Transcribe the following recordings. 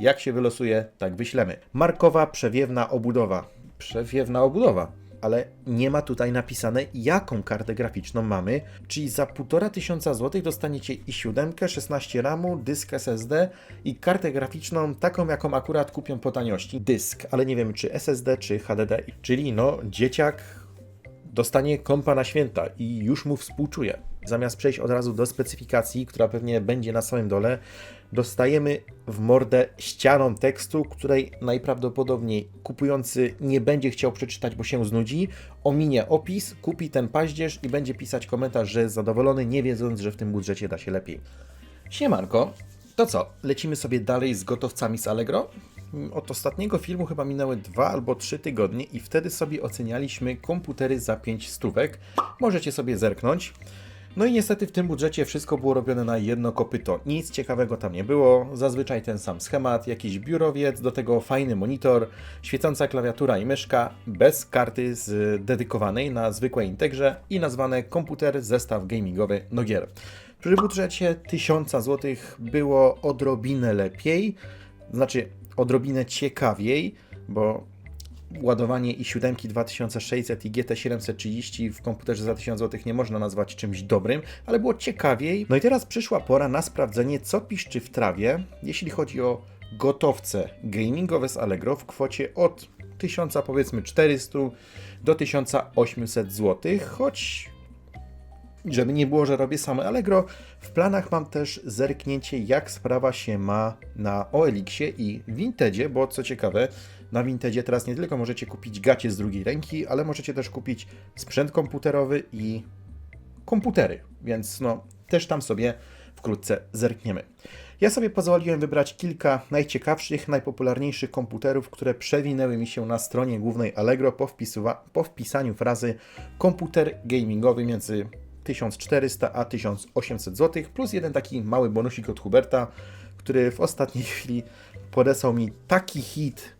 Jak się wylosuje, tak wyślemy. Markowa przewiewna obudowa. Przewiewna obudowa. Ale nie ma tutaj napisane, jaką kartę graficzną mamy. Czyli za 1,5 tysiąca złotych dostaniecie i 7, 16 RAMu, dysk SSD i kartę graficzną taką, jaką akurat kupią po taniości. Dysk, ale nie wiem czy SSD, czy HDD. Czyli no, dzieciak dostanie kompa na święta i już mu współczuję. Zamiast przejść od razu do specyfikacji, która pewnie będzie na samym dole, dostajemy w mordę ścianą tekstu, której najprawdopodobniej kupujący nie będzie chciał przeczytać, bo się znudzi, ominie opis, kupi ten paździerz i będzie pisać komentarz, że jest zadowolony, nie wiedząc, że w tym budżecie da się lepiej. Siemanko, to co, lecimy sobie dalej z gotowcami z Allegro? Od ostatniego filmu chyba minęły dwa albo trzy tygodnie i wtedy sobie ocenialiśmy komputery za 5 stówek. Możecie sobie zerknąć. No i niestety w tym budżecie wszystko było robione na jedno kopyto. Nic ciekawego tam nie było. Zazwyczaj ten sam schemat, jakiś biurowiec, do tego fajny monitor, świecąca klawiatura i myszka, bez karty z dedykowanej na zwykłej integrze i nazwane komputer zestaw gamingowy no gier. Przy budżecie 1000 zł było odrobinę lepiej, znaczy odrobinę ciekawiej, bo ładowanie i 7 2600 i GT 730 w komputerze za 1000 zł nie można nazwać czymś dobrym, ale było ciekawiej. No i teraz przyszła pora na sprawdzenie, co piszczy w trawie, jeśli chodzi o gotowce gamingowe z Allegro w kwocie od 1000 powiedzmy 400 do 1800 zł, choć żeby nie było, że robię same Allegro, w planach mam też zerknięcie, jak sprawa się ma na OLX-ie i Vintedzie, bo co ciekawe, na Vintedzie teraz nie tylko możecie kupić gacie z drugiej ręki, ale możecie też kupić sprzęt komputerowy i komputery, więc no też tam sobie wkrótce zerkniemy. Ja sobie pozwoliłem wybrać kilka najciekawszych, najpopularniejszych komputerów, które przewinęły mi się na stronie głównej Allegro po, po wpisaniu frazy komputer gamingowy między 1400 a 1800 zł, plus jeden taki mały bonusik od Huberta, który w ostatniej chwili podesłał mi taki hit,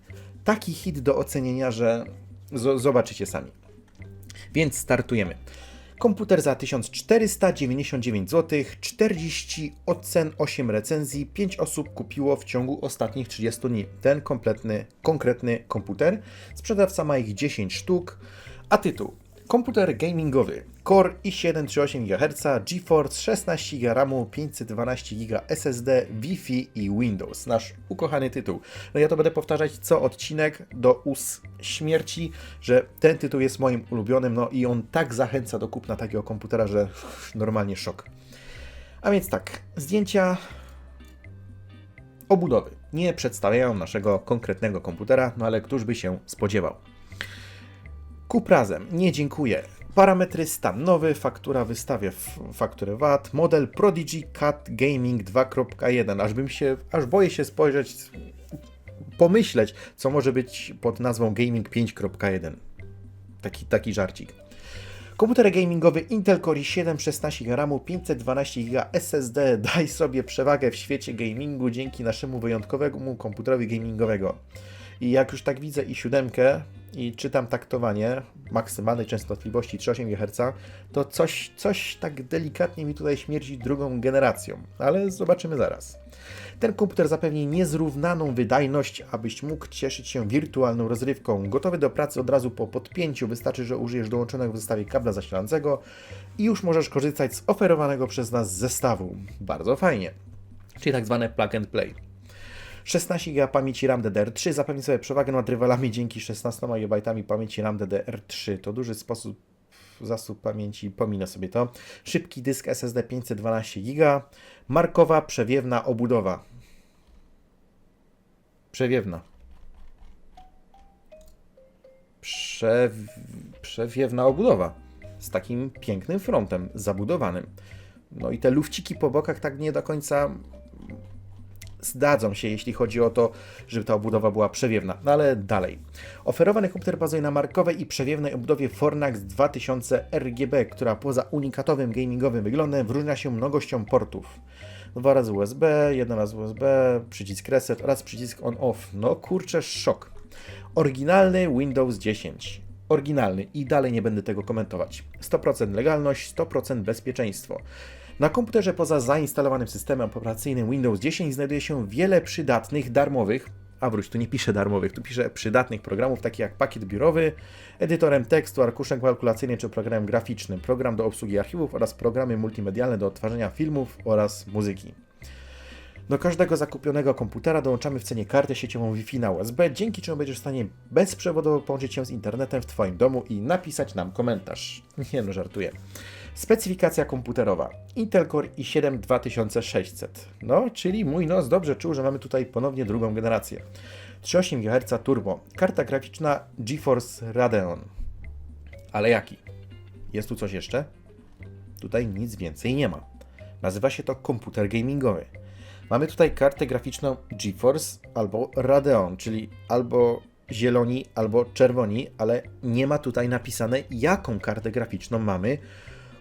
taki hit do ocenienia, że zobaczycie sami. Więc startujemy. Komputer za 1499 zł, 40 ocen, 8 recenzji, 5 osób kupiło w ciągu ostatnich 30 dni. Ten kompletny, konkretny komputer. Sprzedawca ma ich 10 sztuk, a tytuł Komputer gamingowy Core i7 38 GHz, GeForce 16 GB RAMu, 512 GB SSD, Wi-Fi i Windows. Nasz ukochany tytuł. No ja to będę powtarzać co odcinek do us śmierci, że ten tytuł jest moim ulubionym, no i on tak zachęca do kupna takiego komputera, że normalnie szok. A więc tak, zdjęcia obudowy nie przedstawiają naszego konkretnego komputera, no ale któż by się spodziewał. Kup razem. Nie dziękuję. Parametry stan nowy, faktura wystawia f- fakturę VAT, model Prodigy Cat Gaming 2.1. Aż bym się, aż boję się spojrzeć, pomyśleć, co może być pod nazwą Gaming 5.1. Taki, taki żarcik. Komputer gamingowy Intel Core i7 16 GB RAMu, 512 GB SSD. Daj sobie przewagę w świecie gamingu dzięki naszemu wyjątkowemu komputerowi gamingowego. I jak już tak widzę i siódemkę i czytam taktowanie maksymalnej częstotliwości 3,8 GHz, to coś, coś tak delikatnie mi tutaj śmierdzi drugą generacją, ale zobaczymy zaraz. Ten komputer zapewni niezrównaną wydajność, abyś mógł cieszyć się wirtualną rozrywką. Gotowy do pracy od razu po podpięciu, wystarczy, że użyjesz dołączonego w zestawie kabla zasilającego i już możesz korzystać z oferowanego przez nas zestawu. Bardzo fajnie. Czyli tak zwane plug and play. 16 GB pamięci RAM DDR3 zapewni sobie przewagę nad rywalami dzięki 16 GB pamięci RAM DDR3. To duży sposób zasób pamięci, pominę sobie to. Szybki dysk SSD 512 GB. Markowa przewiewna obudowa. Przewiewna. Przew... Przewiewna obudowa. Z takim pięknym frontem zabudowanym. No i te lufciki po bokach tak nie do końca zdadzą się, jeśli chodzi o to, żeby ta obudowa była przewiewna. No ale dalej. Oferowany komputer bazuje na markowej i przewiewnej obudowie Fornax 2000 RGB, która poza unikatowym gamingowym wyglądem wyróżnia się mnogością portów. Dwa razy USB, jeden raz USB, przycisk reset oraz przycisk on-off. No kurczę, szok. Oryginalny Windows 10. Oryginalny i dalej nie będę tego komentować. 100% legalność, 100% bezpieczeństwo. Na komputerze poza zainstalowanym systemem operacyjnym Windows 10 znajduje się wiele przydatnych darmowych, a wróć, tu nie piszę darmowych, tu piszę przydatnych programów, takich jak pakiet biurowy, edytorem tekstu, arkuszem kalkulacyjnym czy programem graficznym, program do obsługi archiwów oraz programy multimedialne do odtwarzania filmów oraz muzyki. Do każdego zakupionego komputera dołączamy w cenie kartę sieciową Wi-Fi na USB, dzięki czemu będziesz w stanie bezprzewodowo połączyć się z internetem w Twoim domu i napisać nam komentarz. Nie no, żartuję. Specyfikacja komputerowa. Intel Core i7 2600. No, czyli mój nos dobrze czuł, że mamy tutaj ponownie drugą generację. 3,8 GHz turbo. Karta graficzna GeForce Radeon. Ale jaki? Jest tu coś jeszcze? Tutaj nic więcej nie ma. Nazywa się to komputer gamingowy. Mamy tutaj kartę graficzną GeForce albo Radeon, czyli albo zieloni, albo czerwoni, ale nie ma tutaj napisane, jaką kartę graficzną mamy,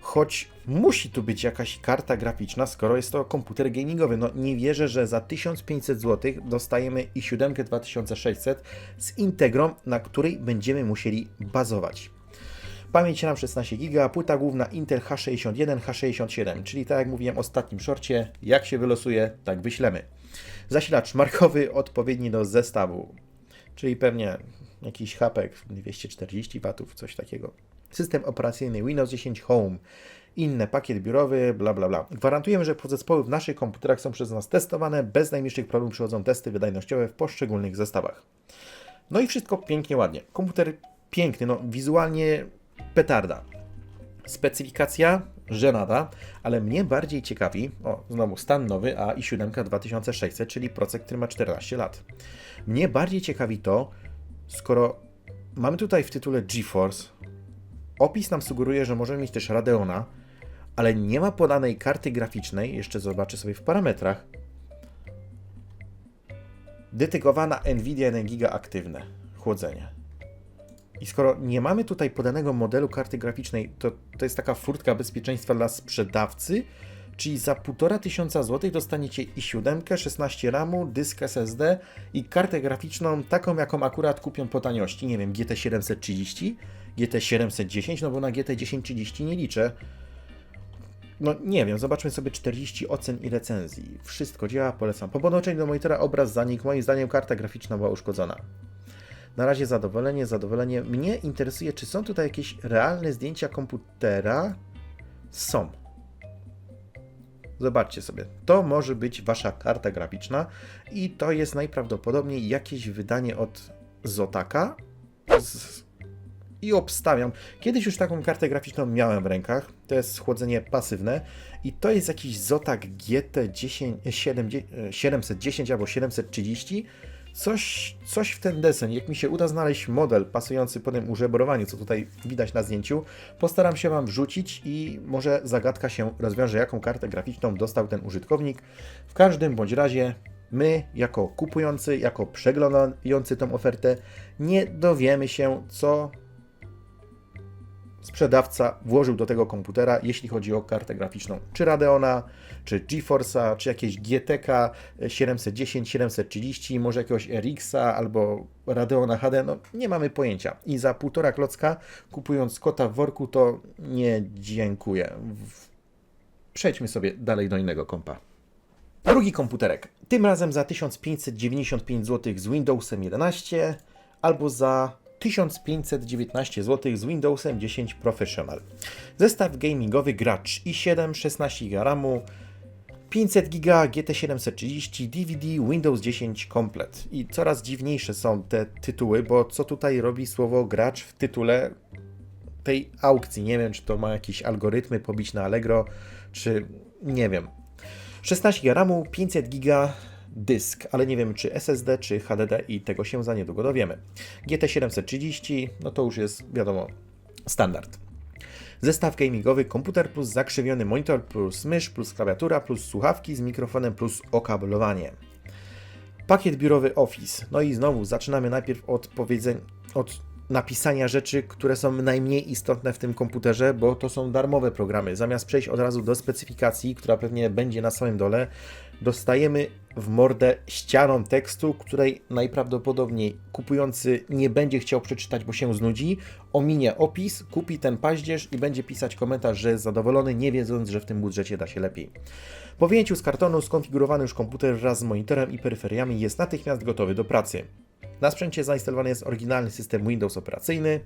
choć musi tu być jakaś karta graficzna, skoro jest to komputer gamingowy. No nie wierzę, że za 1500 zł dostajemy i7 2600 z Integrą, na której będziemy musieli bazować. Pamięć RAM 16 GB, płyta główna Intel H61, H67, czyli tak jak mówiłem w ostatnim szorcie, jak się wylosuje, tak wyślemy. Zasilacz markowy odpowiedni do zestawu, czyli pewnie jakiś hapek 240 W, coś takiego. System operacyjny Windows 10 Home, inny pakiet biurowy, bla bla bla. Gwarantujemy, że podzespoły w naszych komputerach są przez nas testowane, bez najmniejszych problemów przychodzą testy wydajnościowe w poszczególnych zestawach. No i wszystko pięknie, ładnie. Komputer piękny, no wizualnie petarda. Specyfikacja żenada, ale mnie bardziej ciekawi, o znowu stan nowy, a i7 2600, czyli procek, który ma 14 lat. Mnie bardziej ciekawi to, skoro mamy tutaj w tytule GeForce, opis nam sugeruje, że możemy mieć też Radeona, ale nie ma podanej karty graficznej, jeszcze zobaczę sobie w parametrach, dedykowana NVIDIA 1 giga aktywne chłodzenie. I skoro nie mamy tutaj podanego modelu karty graficznej, to to jest taka furtka bezpieczeństwa dla sprzedawcy, czyli za 1500 zł dostaniecie i 7, 16 RAMu, dysk SSD i kartę graficzną taką, jaką akurat kupią po taniości. Nie wiem, GT 730, GT 710, no bo na GT 1030 nie liczę. No nie wiem, zobaczmy sobie 40 ocen i recenzji. Wszystko działa, polecam. Po podłączeniu do monitora obraz zanikł. Moim zdaniem karta graficzna była uszkodzona. Na razie zadowolenie, zadowolenie. Mnie interesuje, czy są tutaj jakieś realne zdjęcia komputera? Są. Zobaczcie sobie. To może być wasza karta graficzna i to jest najprawdopodobniej jakieś wydanie od Zotaka. Z... I obstawiam. Kiedyś już taką kartę graficzną miałem w rękach. To jest schłodzenie pasywne i to jest jakiś Zotak GT10, 7, 710 albo 730 coś, coś w ten desen. Jak mi się uda znaleźć model pasujący po tym użebrowaniu, co tutaj widać na zdjęciu, postaram się Wam wrzucić i może zagadka się rozwiąże, jaką kartę graficzną dostał ten użytkownik. W każdym bądź razie my, jako kupujący, jako przeglądający tą ofertę, nie dowiemy się, co sprzedawca włożył do tego komputera, jeśli chodzi o kartę graficzną, czy Radeona, czy GeForce'a, czy jakieś GTK 710, 730, może jakiegoś RX-a albo Radeona HD, no nie mamy pojęcia. I za półtora klocka, kupując kota w worku, to nie dziękuję. Przejdźmy sobie dalej do innego kompa. Drugi komputerek. Tym razem za 1595 zł z Windowsem 11 albo za 1519 zł z Windowsem 10 Professional. Zestaw gamingowy gracz i7, 16 GB 500 GB GT 730 DVD Windows 10 komplet. I coraz dziwniejsze są te tytuły, bo co tutaj robi słowo gracz w tytule tej aukcji? Nie wiem, czy to ma jakieś algorytmy pobić na Allegro, czy nie wiem. 16 GB RAMu, 500 GB dysk, ale nie wiem czy SSD, czy HDD i tego się za niedługo dowiemy. GT 730, no to już jest wiadomo standard. Zestaw gamingowy, komputer plus zakrzywiony monitor plus mysz plus klawiatura plus słuchawki z mikrofonem plus okablowanie. Pakiet biurowy Office. No i znowu zaczynamy najpierw od powiedzeń, od napisania rzeczy, które są najmniej istotne w tym komputerze, bo to są darmowe programy. Zamiast przejść od razu do specyfikacji, która pewnie będzie na samym dole, dostajemy w mordę ścianą tekstu, której najprawdopodobniej kupujący nie będzie chciał przeczytać, bo się znudzi, ominie opis, kupi ten paździerz i będzie pisać komentarz, że jest zadowolony, nie wiedząc, że w tym budżecie da się lepiej. Po wyjęciu z kartonu skonfigurowany już komputer wraz z monitorem i peryferiami jest natychmiast gotowy do pracy. Na sprzęcie zainstalowany jest oryginalny system Windows operacyjny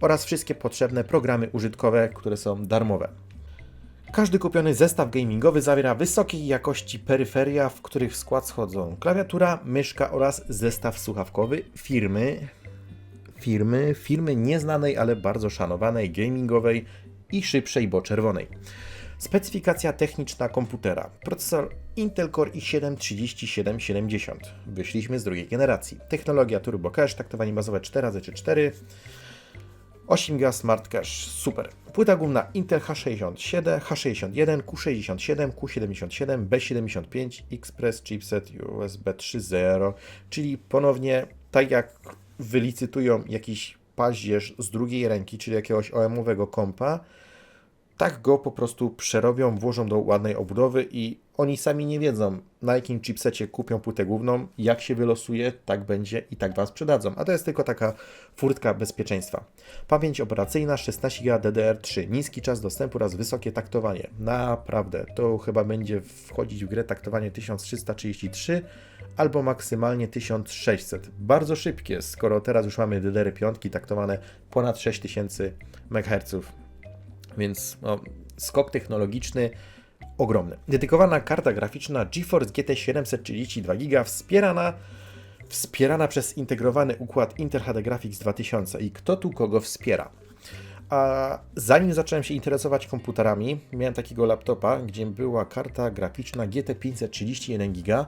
oraz wszystkie potrzebne programy użytkowe, które są darmowe. Każdy kupiony zestaw gamingowy zawiera wysokiej jakości peryferia, w których w skład schodzą klawiatura, myszka oraz zestaw słuchawkowy firmy firmy, firmy nieznanej, ale bardzo szanowanej, gamingowej i szybszej, bo czerwonej. Specyfikacja techniczna komputera. Procesor Intel Core i7 3770. Wyszliśmy z drugiej generacji. Technologia Turbo Cache, taktowanie bazowe 4x4, 8 GB Smart Cache, super. Płyta główna Intel H67, H61, Q67, Q77, B75, Express chipset USB 3.0, czyli ponownie tak jak wylicytują jakiś paździerz z drugiej ręki, czyli jakiegoś OM-owego kompa, tak go po prostu przerobią, włożą do ładnej obudowy i oni sami nie wiedzą, na jakim chipsecie kupią płytę główną, jak się wylosuje, tak będzie i tak Wam sprzedadzą. A to jest tylko taka furtka bezpieczeństwa. Pamięć operacyjna 16 GB DDR3, niski czas dostępu oraz wysokie taktowanie. Naprawdę, to chyba będzie wchodzić w grę taktowanie 1333 albo maksymalnie 1600. Bardzo szybkie, skoro teraz już mamy DDR5 taktowane ponad 6000 MHz. Więc no, skok technologiczny ogromny. Dedykowana karta graficzna GeForce GT 732 GB wspierana, wspierana przez integrowany układ Intel HD Graphics 2000. I kto tu kogo wspiera? A zanim zacząłem się interesować komputerami, miałem takiego laptopa, gdzie była karta graficzna GT 531 GB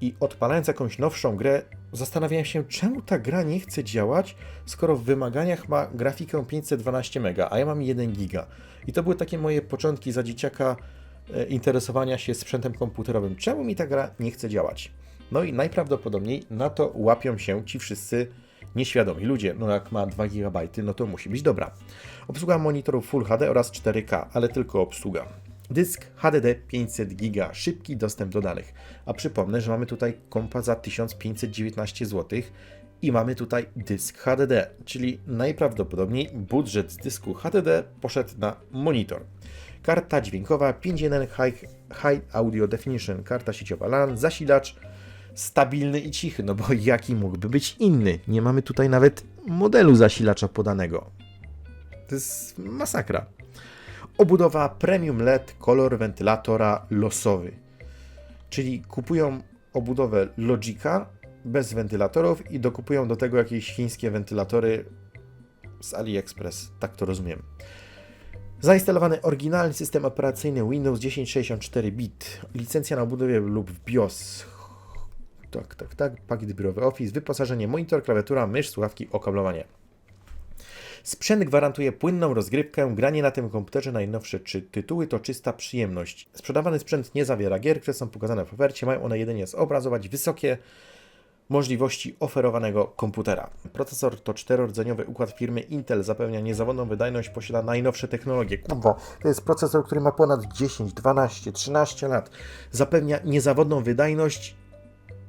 i odpalając jakąś nowszą grę, zastanawiałem się, czemu ta gra nie chce działać, skoro w wymaganiach ma grafikę 512 MB, a ja mam 1 GB. I to były takie moje początki za dzieciaka interesowania się sprzętem komputerowym. Czemu mi ta gra nie chce działać? No i najprawdopodobniej na to łapią się ci wszyscy nieświadomi ludzie. No jak ma 2 GB, no to musi być dobra. Obsługa monitorów Full HD oraz 4K, ale tylko obsługa. Dysk HDD 500 GB, szybki dostęp do danych. A przypomnę, że mamy tutaj kompa za 1519 zł i mamy tutaj dysk HDD, czyli najprawdopodobniej budżet z dysku HDD poszedł na monitor. Karta dźwiękowa 5.1 High, High Audio Definition, karta sieciowa LAN, zasilacz stabilny i cichy, no bo jaki mógłby być inny? Nie mamy tutaj nawet modelu zasilacza podanego. To jest masakra. Obudowa Premium LED kolor wentylatora losowy. Czyli kupują obudowę Logica bez wentylatorów i dokupują do tego jakieś chińskie wentylatory z AliExpress. Tak to rozumiem. Zainstalowany oryginalny system operacyjny Windows 10 64 bit. Licencja na obudowie lub BIOS. Tak, tak, tak. Pakiet biurowy Office. Wyposażenie monitor, klawiatura, mysz, słuchawki, okablowanie. Sprzęt gwarantuje płynną rozgrywkę, granie na tym komputerze najnowsze czy tytuły to czysta przyjemność. Sprzedawany sprzęt nie zawiera gier, które są pokazane w ofercie, mają one jedynie zobrazować wysokie możliwości oferowanego komputera. Procesor to czterordzeniowy układ firmy Intel, zapewnia niezawodną wydajność, posiada najnowsze technologie. Kurwa, to jest procesor, który ma ponad 10, 12, 13 lat. Zapewnia niezawodną wydajność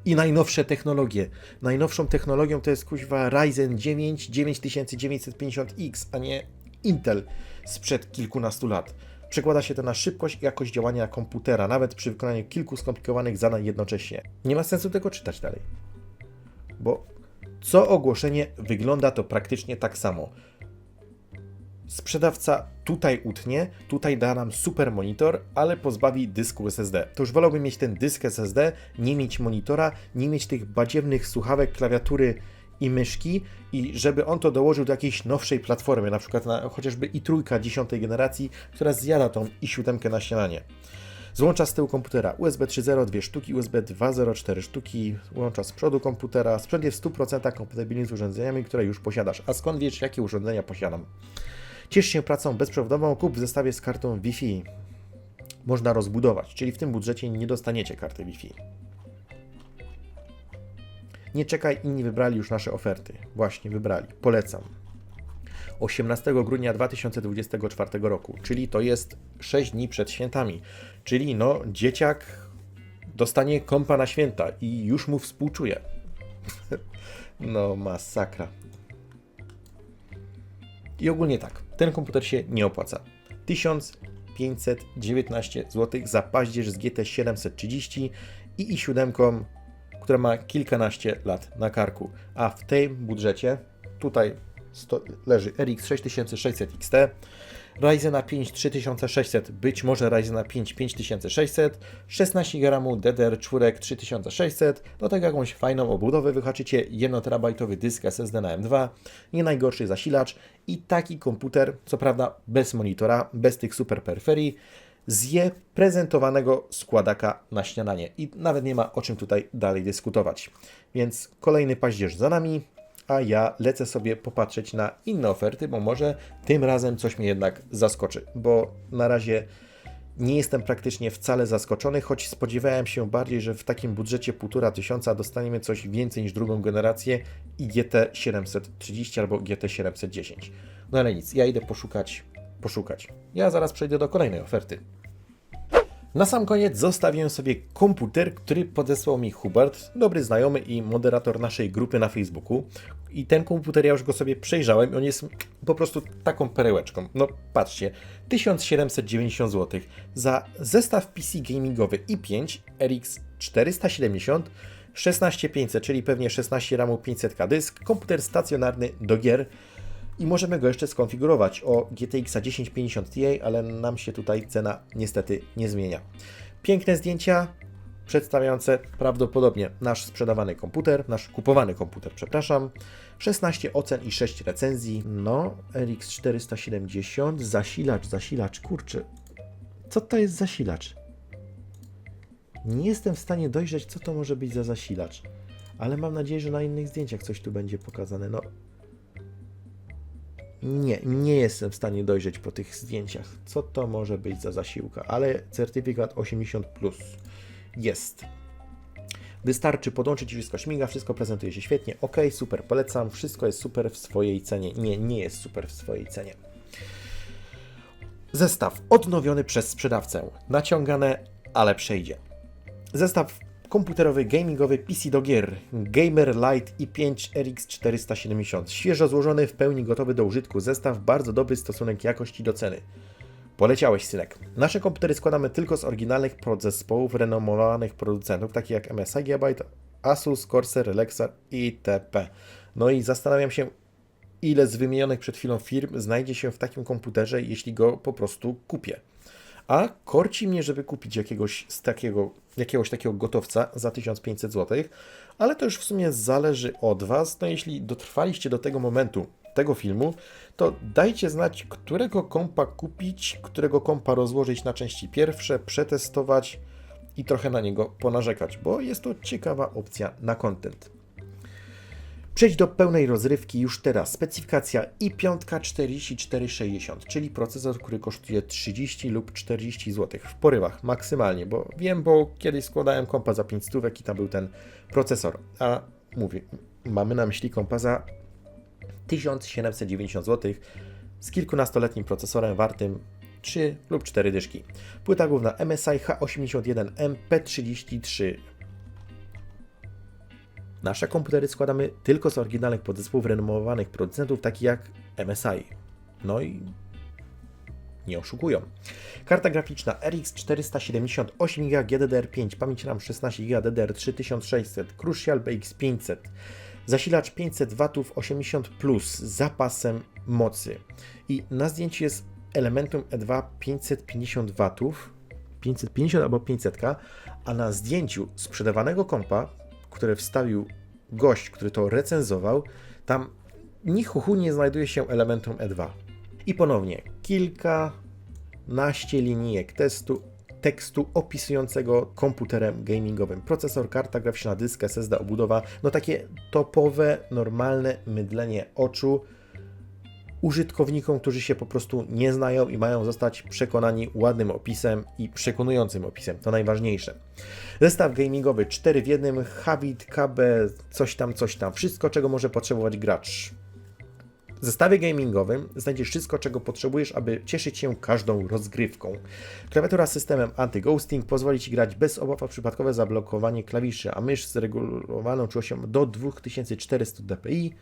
i najnowsze technologie. Najnowszą technologią to jest kuźwa Ryzen 9 9950X, a nie Intel sprzed kilkunastu lat. Przekłada się to na szybkość i jakość działania komputera, nawet przy wykonaniu kilku skomplikowanych zadań jednocześnie. Nie ma sensu tego czytać dalej. Bo co ogłoszenie wygląda to praktycznie tak samo sprzedawca tutaj utnie, tutaj da nam super monitor, ale pozbawi dysku SSD. To już wolałbym mieć ten dysk SSD, nie mieć monitora, nie mieć tych badziewnych słuchawek, klawiatury i myszki i żeby on to dołożył do jakiejś nowszej platformy, na przykład na chociażby i trójka dziesiątej generacji, która zjada tą i siódemkę na śniadanie. Złącza z tyłu komputera USB 3.0 2 sztuki, USB 2.0 4 sztuki, łącza z przodu komputera. Sprzęt jest w 100% kompatybilny z urządzeniami, które już posiadasz. A skąd wiesz, jakie urządzenia posiadam? Ciesz się pracą bezprzewodową, kup w zestawie z kartą Wi-Fi. Można rozbudować, czyli w tym budżecie nie dostaniecie karty Wi-Fi. Nie czekaj, inni wybrali już nasze oferty. Właśnie, wybrali. Polecam. 18 grudnia 2024 roku, czyli to jest 6 dni przed świętami. Czyli no, dzieciak dostanie kompa na święta i już mu współczuje. No, masakra. I ogólnie tak, ten komputer się nie opłaca. 1519 zł za paździerz z GT 730 i i7, która ma kilkanaście lat na karku. A w tym budżecie, tutaj leży RX 6600 XT, Ryzena 5 3600, być może Ryzena 5 5600, 16 GB DDR4 3600, do tego jakąś fajną obudowę wyhaczycie, 1 terabajtowy dysk SSD na M2, nie najgorszy zasilacz i taki komputer, co prawda bez monitora, bez tych super peryferii, zje prezentowanego składaka na śniadanie i nawet nie ma o czym tutaj dalej dyskutować. Więc kolejny paździerz za nami, a ja lecę sobie popatrzeć na inne oferty, bo może tym razem coś mnie jednak zaskoczy, bo na razie nie jestem praktycznie wcale zaskoczony, choć spodziewałem się bardziej, że w takim budżecie 1,5 tysiąca dostaniemy coś więcej niż drugą generację i GT 730 albo GT 710. No ale nic, ja idę poszukać, poszukać. Ja zaraz przejdę do kolejnej oferty. Na sam koniec zostawiłem sobie komputer, który podesłał mi Hubert, dobry znajomy i moderator naszej grupy na Facebooku. I ten komputer ja już go sobie przejrzałem i on jest po prostu taką perełeczką. No patrzcie, 1790 zł za zestaw PC gamingowy i5 RX 470 16500, czyli pewnie 16 RAMu 500K dysk, komputer stacjonarny do gier i możemy go jeszcze skonfigurować o GTX 1050 Ti, ale nam się tutaj cena niestety nie zmienia. Piękne zdjęcia przedstawiające prawdopodobnie nasz sprzedawany komputer, nasz kupowany komputer, przepraszam. 16 ocen i 6 recenzji. No, RX 470, zasilacz, zasilacz, kurczę. Co to jest zasilacz? Nie jestem w stanie dojrzeć, co to może być za zasilacz. Ale mam nadzieję, że na innych zdjęciach coś tu będzie pokazane. No, nie, nie jestem w stanie dojrzeć po tych zdjęciach, co to może być za zasiłka, ale certyfikat 80 plus jest. Wystarczy podłączyć wszystko śmiga, wszystko prezentuje się świetnie. Ok, super, polecam, wszystko jest super w swojej cenie. Nie, nie jest super w swojej cenie. Zestaw odnowiony przez sprzedawcę. Naciągane, ale przejdzie. Zestaw komputerowy gamingowy PC do gier Gamer Light i5 RX 470. Świeżo złożony, w pełni gotowy do użytku zestaw, bardzo dobry stosunek jakości do ceny. Poleciałeś, synek. Nasze komputery składamy tylko z oryginalnych podzespołów renomowanych producentów, takich jak MSI Gigabyte, Asus, Corsair, Lexar itp. No i zastanawiam się, ile z wymienionych przed chwilą firm znajdzie się w takim komputerze, jeśli go po prostu kupię. A korci mnie, żeby kupić jakiegoś z takiego, jakiegoś takiego gotowca za 1500 zł, ale to już w sumie zależy od Was. No jeśli dotrwaliście do tego momentu tego filmu, to dajcie znać, którego kompa kupić, którego kompa rozłożyć na części pierwsze, przetestować i trochę na niego ponarzekać, bo jest to ciekawa opcja na content. Przejdź do pełnej rozrywki już teraz. Specyfikacja i5 4460, czyli procesor, który kosztuje 30 lub 40 zł w porywach maksymalnie, bo wiem, bo kiedyś składałem kompa za 5 stówek i tam był ten procesor, a mówię, mamy na myśli kompa za 1790 zł z kilkunastoletnim procesorem wartym 3 lub 4 dyszki. Płyta główna MSI H81M P33 Nasze komputery składamy tylko z oryginalnych podzespołów renomowanych producentów, takich jak MSI. No i nie oszukują. Karta graficzna RX 478 GB GDDR5, pamięć RAM 16 GB DDR3600, Crucial BX 500, zasilacz 500 W 80 plus z zapasem mocy. I na zdjęciu jest Elementum E2 550 W, 550 albo 500, a na zdjęciu sprzedawanego kompa które wstawił gość, który to recenzował, tam ni chuchu nie znajduje się elementum E2. I ponownie kilkanaście linijek testu, tekstu opisującego komputerem gamingowym. Procesor, karta graficzna, dysk, SSD, obudowa, no takie topowe, normalne mydlenie oczu. Użytkownikom, którzy się po prostu nie znają i mają zostać przekonani ładnym opisem i przekonującym opisem. To najważniejsze. Zestaw gamingowy 4 w 1, Havit, KB, coś tam, coś tam. Wszystko, czego może potrzebować gracz. W zestawie gamingowym znajdziesz wszystko, czego potrzebujesz, aby cieszyć się każdą rozgrywką. Klawiatura z systemem anti-ghosting pozwoli Ci grać bez obaw o przypadkowe zablokowanie klawiszy, a mysz z regulowaną czułością do 2400 dpi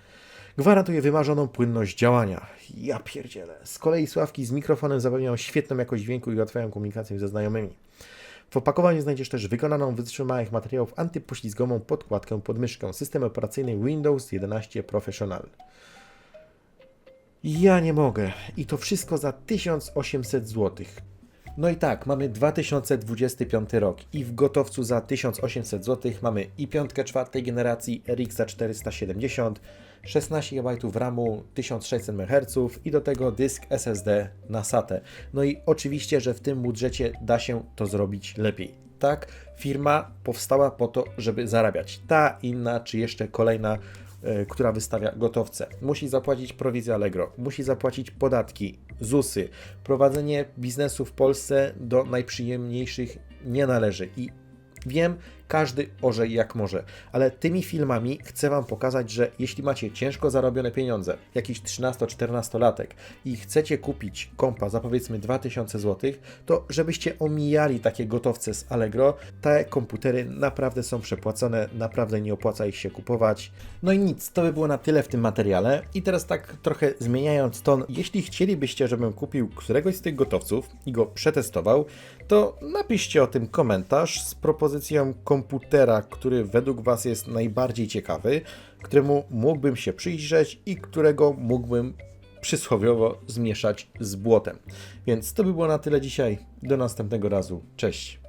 gwarantuje wymarzoną płynność działania. Ja pierdzielę. Z kolei sławki z mikrofonem zapewniają świetną jakość dźwięku i ułatwiają komunikację ze znajomymi. W opakowaniu znajdziesz też wykonaną z wytrzymałych materiałów antypoślizgową podkładkę pod myszkę, system operacyjny Windows 11 Professional. Ja nie mogę. I to wszystko za 1800 zł. No i tak, mamy 2025 rok i w gotowcu za 1800 zł mamy i piątkę czwartej generacji RX 470, 16 GB RAMu, 1600 MHz i do tego dysk SSD na SATę. No i oczywiście, że w tym budżecie da się to zrobić lepiej. Tak, firma powstała po to, żeby zarabiać. Ta, inna, czy jeszcze kolejna która wystawia gotowce. Musi zapłacić prowizję Allegro, musi zapłacić podatki, ZUSy. Prowadzenie biznesu w Polsce do najprzyjemniejszych nie należy i wiem, każdy orze jak może, ale tymi filmami chcę Wam pokazać, że jeśli macie ciężko zarobione pieniądze, jakiś 13-14 latek i chcecie kupić kompa za powiedzmy 2000 zł, to żebyście omijali takie gotowce z Allegro, te komputery naprawdę są przepłacone, naprawdę nie opłaca ich się kupować. No i nic, to by było na tyle w tym materiale. I teraz tak trochę zmieniając ton, jeśli chcielibyście, żebym kupił któregoś z tych gotowców i go przetestował, to napiszcie o tym komentarz z propozycją komputera, który według Was jest najbardziej ciekawy, któremu mógłbym się przyjrzeć i którego mógłbym przysłowiowo zmieszać z błotem. Więc to by było na tyle dzisiaj. Do następnego razu. Cześć.